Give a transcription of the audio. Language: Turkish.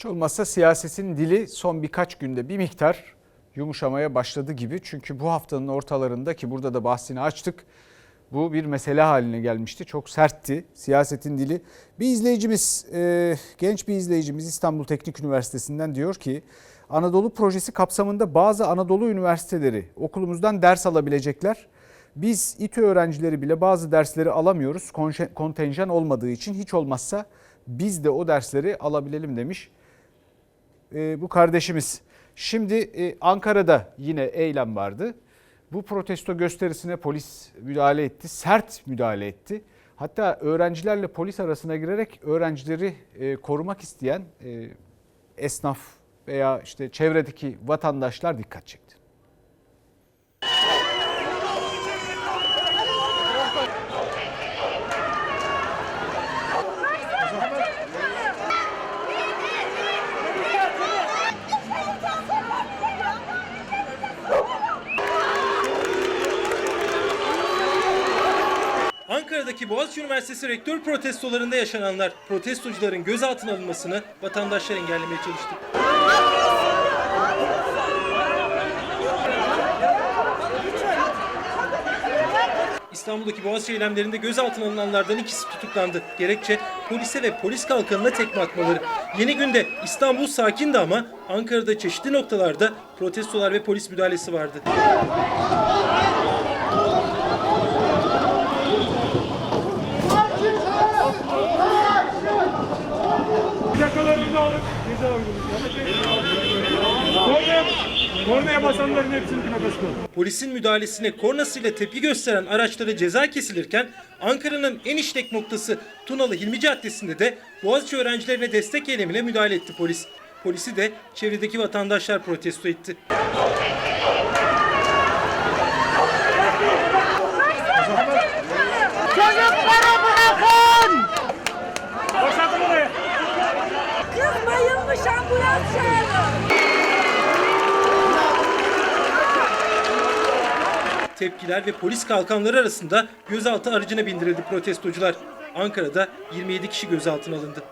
Hiç olmazsa siyasetin dili son birkaç günde bir miktar yumuşamaya başladı gibi. Çünkü bu haftanın ortalarında ki burada da bahsini açtık. Bu bir mesele haline gelmişti. Çok sertti siyasetin dili. Bir izleyicimiz, e, genç bir izleyicimiz İstanbul Teknik Üniversitesi'nden diyor ki Anadolu projesi kapsamında bazı Anadolu üniversiteleri okulumuzdan ders alabilecekler. Biz İTÜ öğrencileri bile bazı dersleri alamıyoruz kontenjan olmadığı için hiç olmazsa biz de o dersleri alabilelim demiş e, bu kardeşimiz. Şimdi e, Ankara'da yine eylem vardı. Bu protesto gösterisine polis müdahale etti, sert müdahale etti. Hatta öğrencilerle polis arasına girerek öğrencileri e, korumak isteyen e, esnaf veya işte çevredeki vatandaşlar dikkat çekti. Ankara'daki Boğaziçi Üniversitesi rektör protestolarında yaşananlar protestocuların gözaltına alınmasını vatandaşlar engellemeye çalıştı. İstanbul'daki Boğaziçi eylemlerinde gözaltına alınanlardan ikisi tutuklandı. Gerekçe polise ve polis kalkanına tekme atmaları. Yeni günde İstanbul sakindi ama Ankara'da çeşitli noktalarda protestolar ve polis müdahalesi vardı. Polisin müdahalesine kornasıyla tepki gösteren araçlara ceza kesilirken Ankara'nın en işlek noktası Tunalı Hilmi Caddesi'nde de Boğaziçi öğrencilerine destek eylemine müdahale etti polis. Polisi de çevredeki vatandaşlar protesto etti. Bayılmış ambulans çağırın. Tepkiler ve polis kalkanları arasında gözaltı aracına bindirildi protestocular. Ankara'da 27 kişi gözaltına alındı.